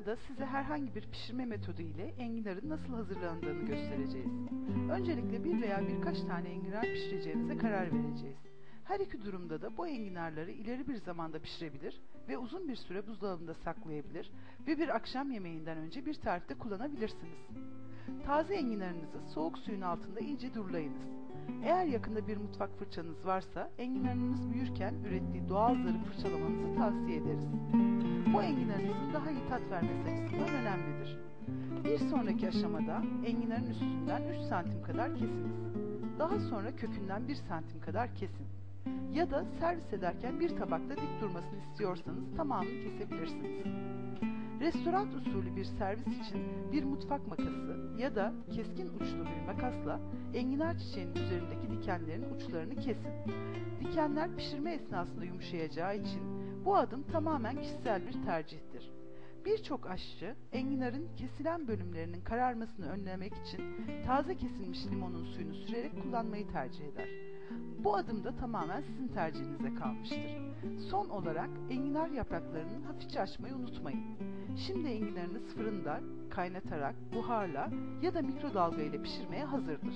Burada size herhangi bir pişirme metodu ile enginarın nasıl hazırlandığını göstereceğiz. Öncelikle bir veya birkaç tane enginar pişireceğimize karar vereceğiz. Her iki durumda da bu enginarları ileri bir zamanda pişirebilir ve uzun bir süre buzdolabında saklayabilir ve bir akşam yemeğinden önce bir tarifte kullanabilirsiniz. Taze enginarınızı soğuk suyun altında iyice durulayınız. Eğer yakında bir mutfak fırçanız varsa enginarınız büyürken ürettiği doğal zarı fırçalamanızı tavsiye ederiz. Bu enginarınızın daha iyi tat vermesi açısından önemlidir. Bir sonraki aşamada enginarın üstünden 3 santim kadar kesiniz. Daha sonra kökünden 1 santim kadar kesin. Ya da servis ederken bir tabakta dik durmasını istiyorsanız tamamını kesebilirsiniz. Restoran usulü bir servis için bir mutfak makası ya da keskin uçlu bir makasla enginar çiçeğinin üzerindeki dikenlerin uçlarını kesin. Dikenler pişirme esnasında yumuşayacağı için bu adım tamamen kişisel bir tercihtir. Birçok aşçı enginarın kesilen bölümlerinin kararmasını önlemek için taze kesilmiş limonun suyunu sürerek kullanmayı tercih eder. Bu adım da tamamen sizin tercihinize kalmıştır. Son olarak enginar yapraklarını hafifçe açmayı unutmayın. Şimdi enginarınız fırında kaynatarak, buharla ya da mikrodalga ile pişirmeye hazırdır.